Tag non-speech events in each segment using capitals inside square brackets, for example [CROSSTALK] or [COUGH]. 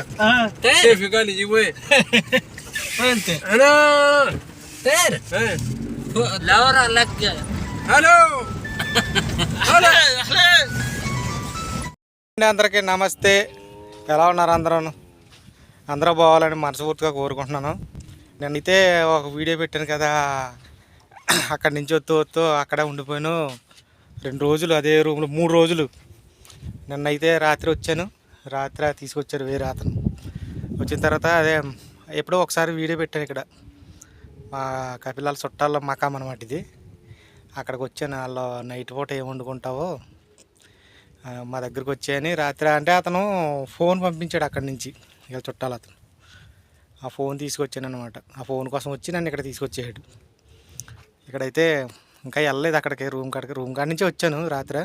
Você fica ali de ué. Hello. పేరు Hey. లవరా లక్ Hello. Hello. అందరికీ నమస్తే. ఎలా ఉన్నారు అందరూ అందరూ బాగాలని మనస్ఫూర్తిగా కోరుకుంటున్నాను. నేనైతే ఒక వీడియో పెట్టాను కదా. అక్కడి నుంచి వస్తూ వస్తూ అక్కడే ఉండిపోయాను. రెండు రోజులు అదే రూమ్లో మూడు రోజులు. నిన్నైతే రాత్రి వచ్చాను. రాత్రి తీసుకొచ్చారు వేరే అతను. వచ్చిన తర్వాత అదే ఎప్పుడో ఒకసారి వీడియో పెట్టాను ఇక్కడ. మా కపిలాల చుట్టాల మకాం అనమాట ఇది. అక్కడికి వచ్చాను వాళ్ళు నైట్ పూట ఏం వండుకుంటావో మా దగ్గరికి వచ్చాయని రాత్రి అంటే అతను ఫోన్ పంపించాడు అక్కడి నుంచి ఇక చుట్టాలు అతను. ఆ ఫోన్ తీసుకొచ్చాను అనమాట ఆ ఫోన్ కోసం వచ్చి నన్ను ఇక్కడ తీసుకొచ్చేసాడు. ఇక్కడైతే ఇంకా వెళ్ళలేదు అక్కడికి రూమ్ కాడికి రూమ్ కాడి నుంచి వచ్చాను రాత్రి.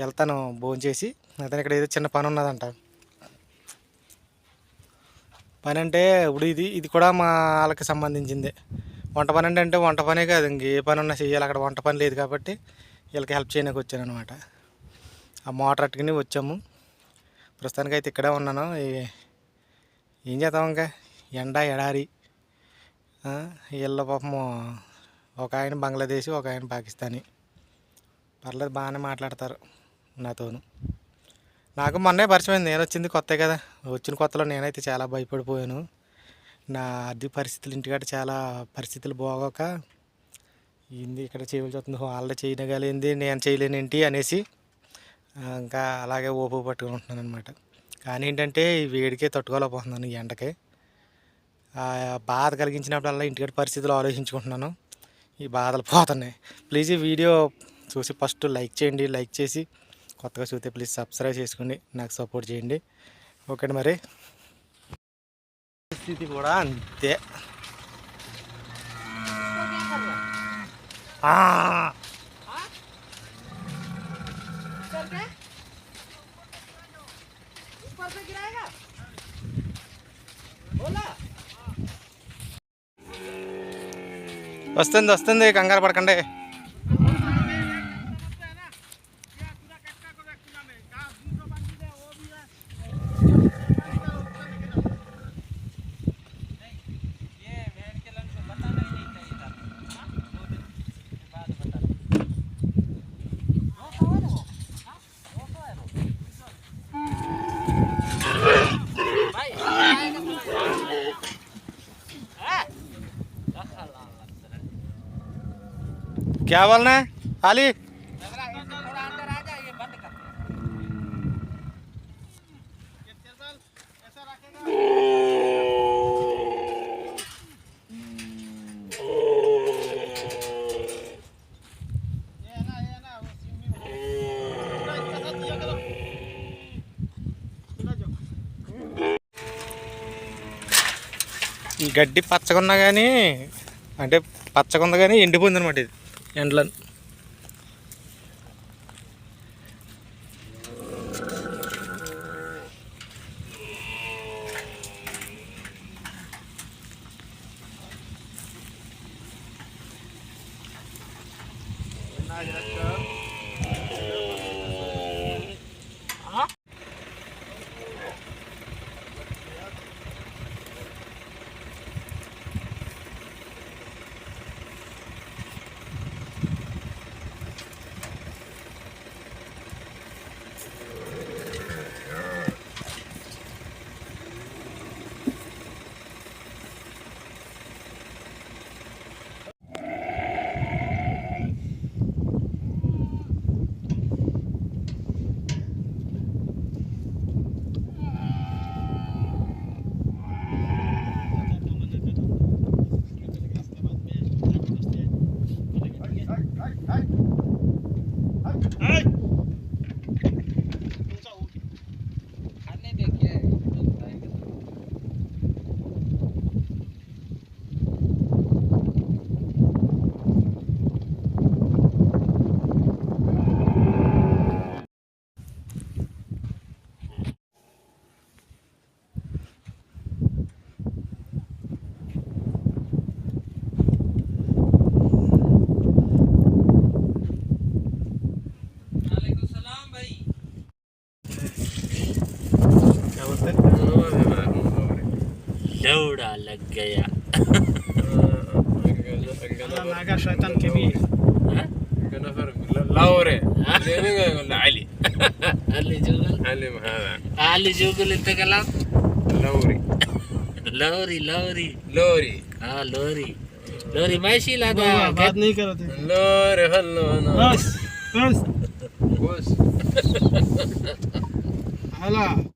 వెళ్తాను భోజనం చేసి. అతను ఇక్కడ ఏదో చిన్న పని ఉన్నదంట. పని అంటే ఇప్పుడు ఇది ఇది కూడా మా వాళ్ళకి సంబంధించిందే. వంట పని అంటే అంటే వంట పనే కాదు ఇంకే పని ఉన్నా చేయాలి. అక్కడ వంట పని లేదు కాబట్టి వీళ్ళకి హెల్ప్ చేయడానికి వచ్చాను అనమాట ఆ మోటార్ అట్టుకుని వచ్చాము. ప్రస్తుతానికి అయితే ఇక్కడే ఉన్నాను. ఏం చేద్దాం ఇంకా? ఎండ ఎడారి. వీళ్ళ పాపము ఒక ఆయన బంగ్లాదేశ్ ఒక ఆయన పాకిస్తానీ. పర్లేదు బాగానే మాట్లాడతారు. నాతోను. నాకు మొన్నే పరిచయం నేను వచ్చింది కొత్త కదా. వచ్చిన కొత్తలో నేనైతే చాలా భయపడిపోయాను. నా ఆర్థిక పరిస్థితులు ఇంటికాడ చాలా పరిస్థితులు బాగోక ఏంది ఇక్కడ చేయవలసి వస్తుంది వాళ్ళే చేయగలిగింది నేను చేయలేనేంటి అనేసి ఇంకా అలాగే ఓపు పట్టుకుని ఉంటున్నాను అనమాట కానీ ఏంటంటే ఈ వేడికే తట్టుకోలేకపోతున్నాను ఈ ఎండకి. బాధ కలిగించినప్పుడల్లా ఇంటికాడ పరిస్థితులు ఆలోచించుకుంటున్నాను. ఈ బాధలు పోతున్నాయి. ప్లీజ్ ఈ వీడియో చూసి ఫస్ట్ లైక్ చేయండి లైక్ చేసి కొత్తగా చూస్తే ప్లీజ్ సబ్స్క్రైబ్ చేసుకోండి నాకు సపోర్ట్ చేయండి. ఓకే మరి? పరిస్థితి కూడా అంతే. వస్తుంది వస్తుంది కంగారు పడకండి. क्या बोलना है आली ఈ గడ్డి పచ్చగా ఉన్నా కానీ అంటే పచ్చగా ఉంది కానీ ఎండిపోయింది అనమాట ఇది ఎండలో Hey! घोड़ा लग गया हला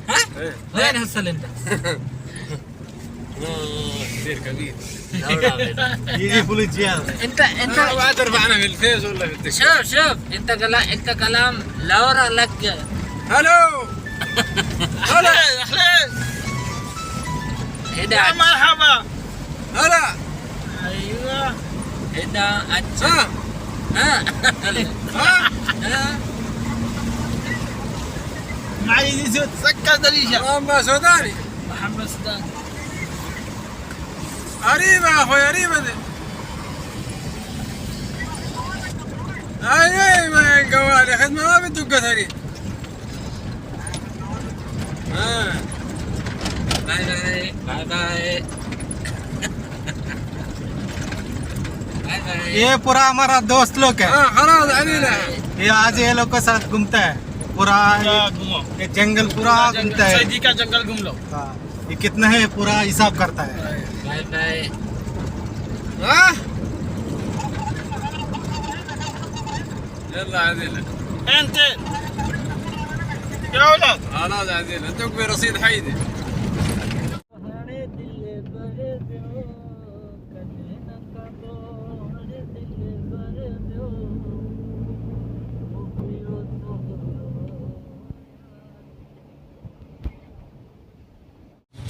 ها؟ وين هالسلندر؟ كثير كبير يجي فول انت انت بعد ربعنا في الفيز ولا في التيك شوف شوف. انت كلام انت كلام لورا لك. هلو! هلا! هلا هدا مرحبا. هلا! أيوه. هدا اتش ها؟ ها؟ [LAUGHS] ها؟ ها معي دي زود سكر دريشه اما سوداني محمد سودان قريبة يا اخوي قريبة دي اي اي ما قوالي خدمة ما بتدق ثري ها bye bye bye bye bye bye ये पूरा हमारा दोस्त लोग है ها خلاص علينا ये आज ये लोग के साथ घूमता है पूरा पूरा ये, घूमो ये जंगल पूरा घूमता है सैदी का जंगल घूम लो हाँ, ये कितना है पूरा हिसाब करता है बाय बाय ها يلا عديلة انت يا ولد خلاص عديلة انتك برصيد حيدي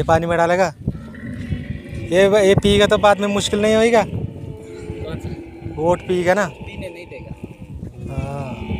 ये पानी में डालेगा? ये ये पीएगा तो बाद में मुश्किल नहीं होएगा? वोट पीएगा ना? पीने नहीं देगा। हाँ।